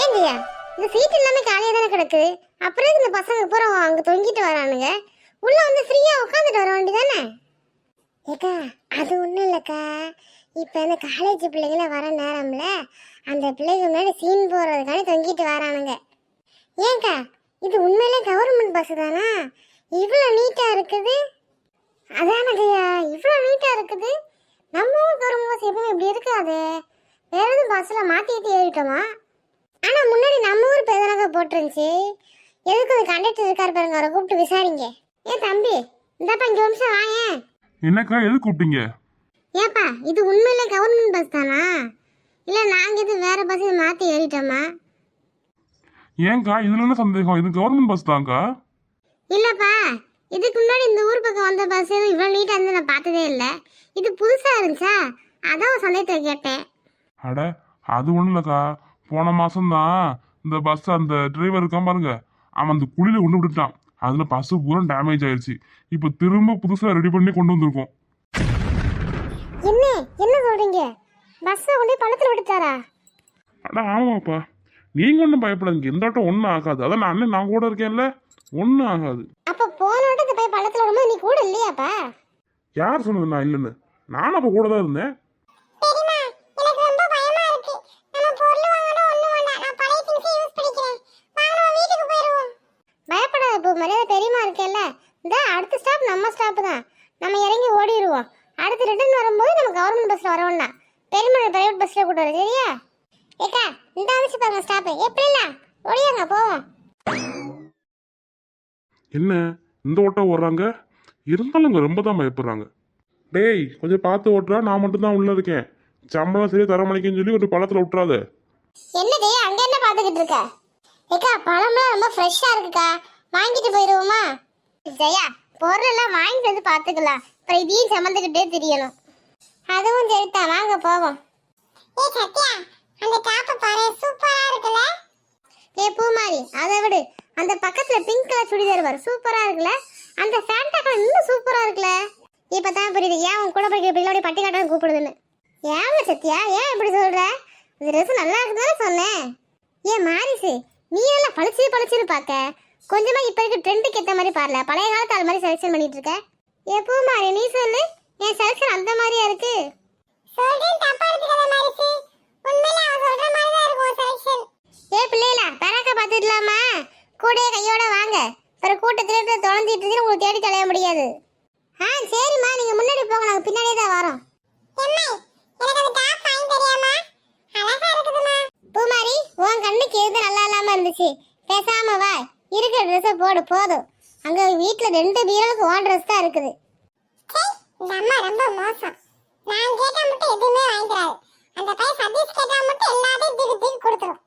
ஏங்கய்யா இந்த சீட் எல்லாமே காலியாக தானே கிடக்கு? அப்புறம் இந்த பசங்க பூரா அங்கே தொங்கிட்டு வரானுங்க? உள்ளே வந்து ஃப்ரீயாக உட்காந்துட்டு வர வேண்டியதானே? ஏக்கா அது ஒன்றும் இல்லைக்கா. இப்போ இந்த காலேஜ் பிள்ளைங்கள வர நேரம்ல அந்த பிள்ளைங்க முன்னாடி சீன் போடுறதுக்காண்டி தொங்கிட்டு வரானுங்க. ஏங்கா இது உண்மையிலே கவர்மெண்ட் பஸ் தானா? இவ்வளோ நீட்டாக இருக்குது. அதானங்கய்யா இவ்வளோ நீட்டாக இருக்குது. நம்ம ஊர் கவர்மெண்ட் பஸ் எப்பவும் இப்படி இருக்காது. வேற எதுவும் பஸ்ஸில் மாற்றிட்டு ஏறிட்டோமா? ஆனால் முன்னாடி நம்ம ஊர் பேதனங்க போட்டுருந்துச்சு. எதுக்கு அந்த கண்டக்டர் இருக்காரு பாருங்க அவரை கூப்பிட்டு விசாரிங்க. ஏன் தம்பி இந்தாப்பா இங்கே நிமிஷம் வாயேன் என்னக்கா எது கூப்பிட்டீங்க? ஏப்பா இது உண்மையிலே கவர்மெண்ட் பஸ் தானா? இல்லை நாங்கள் இது வேற பஸ் மாற்றி ஏறிட்டோமா? ஏன்க்கா இதுல என்ன சந்தேகம்? இது கவர்மெண்ட் பஸ் தான்க்கா இல்லைப்பா இதுக்கு முன்னாடி இந்த ஊர் பக்கம் வந்த பஸ் எதுவும் இவ்வளோ நீட்டாக இருந்து நான் பார்த்ததே இல்லை. இது புதுசாக இருந்துச்சா? அதான் சந்தேகத்தை கேட்டேன். அட அது ஒன்றும் இல்லைக்கா. போன மாசம்தான் இந்த பஸ் அந்த டிரைவர் இருக்கான் பாருங்க. அவன் அந்த குழியில கொண்டு விட்டுட்டான். அதுல பஸ் பூரா டேமேஜ் ஆயிடுச்சு இப்போ திரும்ப புதுசா ரெடி பண்ணி கொண்டு வந்திருக்கோம். என்ன? என்ன சொல்கிறீங்க பஸ்ஸை கொண்டு போய் பள்ளத்தில் விட்டுட்டாரா? அட ஆமாப்பா. நீங்க ஒன்றும் பயப்படாதீங்க. எந்த ஆட்டம் ஒன்றும் ஆகாது. அதான் நான் அண்ணன் நான் கூட இருக்கேன்ல. ஒன்றும் ஆகாது. அப்போ போன வட்டத்தை போய் பள்ளத்தில் விடும்போது நீ கூட இல்லையாப்பா? யார் சொன்னது நான் இல்லைன்னு? நானும் அப்போ கூட தான் இருந்தேன் பெரியமா எனக்கு ரொம்ப பயமா இருக்கு நம்ம பொருள் வாங்கணும் ஒண்ணு வேண்டாம் நான் பழைய திங்ஸ் யூஸ் பண்ணிக்கிறேன் வாங்க நம்ம வீட்டுக்கு போயிடுவோம் பயப்படாத இப்போ மரியாதை பெரியமா இருக்கேல்ல இந்த அடுத்த ஸ்டாப் நம்ம ஸ்டாப் தான் நம்ம இறங்கி ஓடிடுவோம் அடுத்து ரிட்டர்ன் வரும்போது நம்ம கவர்மெண்ட் பஸ்ல வர வேண்டாம். பெரியமா பிரைவேட் பஸ்ல கூட்டு வர சரியா? ஏக்கா இந்த வந்துச்சு பாருங்க ஸ்டாப் எப்படி இல்ல? ஓடியாங்க போவோம். என்ன? இந்த ஓட்டம் ஓடுறாங்க? இருந்தாலும் இங்க ரொம்ப தான் பயப்படுறாங்க. டேய் கொஞ்சம் பார்த்து ஓட்டுறா நான் மட்டும் தான் உள்ள இருக்கேன். சம்பளம் சரியா தர மாட்டேங்குன்னு சொல்லி ஒரு பழத்துல விட்டுறாத. என்னது? அங்க என்ன பாத்துக்கிட்டு இருக்க? ஏக்கா பழம்லாம் ரொம்ப ஃப்ரெஷ்ஷா இருக்குக்கா. வாங்கிட்டு போயிருவோமா? ஜெயா பொருளெல்லாம் வாங்கி வாங்கிட்டு வந்து பார்த்துக்கலாம். அப்புறம் இதையும் சமந்துக்கிட்டே தெரியணும். அதுவும் சரித்தான் வாங்க போவோம். ஏ சத்யா அந்த டாப்பை பாரு சூப்பரா இருக்குல்ல? ஏ பூமாரி அதை விடு. அந்த பக்கத்துல பிங்க் கலர் சுடிதார் வரும் சூப்பரா இருக்குல்ல? அந்த சாண்டா கலர் இன்னும் சூப்பரா இருக்குல்ல? இப்போ தான் புரியுது. ஏன் உன் கூட படிக்கிற பிள்ளை பட்டி காட்டான்னு கூப்பிடுதுன்னு. ஏன் சத்யா ஏன் இப்படி சொல்ற? இந்த ட்ரெஸ் நல்லா இருக்குதானே சொன்னேன். ஏன் மாரிசு நீ எல்லாம் பளிச்சு பளிச்சுன்னு பார்க்க. கொஞ்சமா இப்ப இருக்க ட்ரெண்டுக்கு ஏத்த மாதிரி பாருல. பழைய காலத்து அது மாதிரி செலக்ஷன் பண்ணிட்டு இருக்க எப்போ மாறி நீ சொல்லு. என் செலக்ஷன் அந்த மாதிரியா இருக்கு? சொல்றேன் தப்பா எடுத்துக்காத மாரிசு உண்மையில அவ சொல்ற மாதிரி தான் இருக்கும் செலக்ஷன் ஏ பிள்ளைகளா பராக்க பாத்துடலாமா கூடயே கையோட வாங்க. பிற கூட்டத்துல தொலைஞ்சிட்டு இருந்து உங்களுக்கு தேடி தலைய முடியாது. ஆ சரிம்மா. நீங்க முன்னாடி போங்க. நாங்க பின்னாடியே தான் வரோம். பூமாரி உன் கண்ணுக்கு எது நல்லா இல்லாம இருந்துச்சு. பேசாம வா. இருக்கிற ட்ரெஸ்ஸை போடு போதும். அங்கே வீட்டில் ரெண்டு பீரோவுக்கு ஓன் ட்ரெஸ் தான் இருக்குது. இந்த அம்மா ரொம்ப மோசம். நான் கேட்டா மட்டும் எதுவுமே வாங்கிக்கிறாரு அந்த பையன் சதீஷ் கேட்டா மட்டும் எல்லாத்தையும் திக்கு திக்கு கொடுத்துரும்.